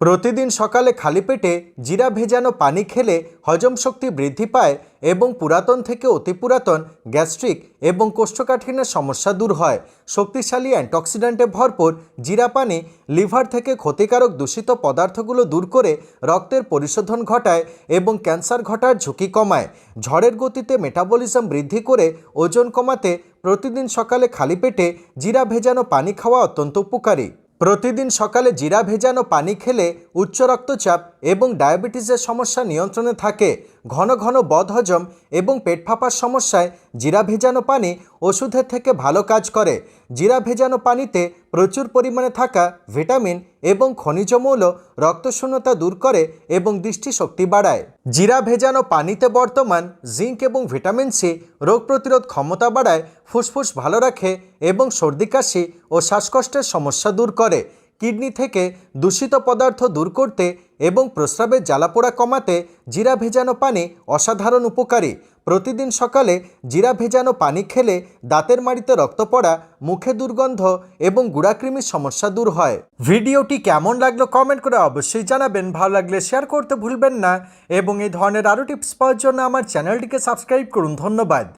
প্রতিদিন সকালে খালি পেটে জিরা ভেজানো পানি খেলে হজম শক্তি বৃদ্ধি পায় এবং পুরাতন থেকে অতি পুরাতন, গ্যাস্ট্রিক এবং কোষ্ঠকাঠিন্যের সমস্যা দূর হয়। শক্তিশালী অ্যান্টিঅক্সিডেন্টে ভরপুর জিরা পানি লিভার থেকে ক্ষতিকারক দূষিত পদার্থগুলো দূর করে রক্তের পরিশোধন ঘটায় এবং ক্যান্সার ঘটার ঝুঁকি কমায়। ঝড়ের গতিতে মেটাবলিজম বৃদ্ধি করে ওজন কমাতে প্রতিদিন সকালে খালি পেটে জিরা ভেজানো পানি খাওয়া অত্যন্ত উপকারী। প্রতিদিন সকালে জিরা ভেজানো পানি খেলে উচ্চ রক্তচাপ এবং ডায়াবেটিসের সমস্যা নিয়ন্ত্রণে থাকে। ঘন ঘন বদহজম এবং পেট ফাঁপার সমস্যায় জিরা ভেজানো পানি ওষুধের থেকে ভালো কাজ করে। জিরা ভেজানো পানিতে প্রচুর পরিমাণে থাকা ভিটামিন এবং খনিজ মৌল রক্তশূন্যতা দূর করে এবং দৃষ্টিশক্তি বাড়ায়। জিরা ভেজানো পানিতে বর্তমান জিঙ্ক এবং ভিটামিন সি রোগ প্রতিরোধ ক্ষমতা বাড়ায়, ফুসফুস ভালো রাখে এবং সর্দি কাশি ও শ্বাসকষ্টের সমস্যা দূর করে। কিডনি থেকে দূষিত পদার্থ দূর করতে এবং প্রস্রাবের জ্বালাপোড়া কমাতে জিরা ভেজানো পানি অসাধারণ উপকারী। প্রতিদিন সকালে জিরা ভেজানো পানি খেলে দাঁতের মাড়িতে রক্ত পড়া, মুখে দুর্গন্ধ এবং গুড়াকৃমির সমস্যা দূর হয়। ভিডিওটি কেমন লাগল কমেন্ট করে অবশ্যই জানাবেন। ভালো লাগলে শেয়ার করতে ভুলবেন না এবং এই ধরনের আরও টিপস পাওয়ার জন্য আমার চ্যানেলটিকে সাবস্ক্রাইব করুন। ধন্যবাদ।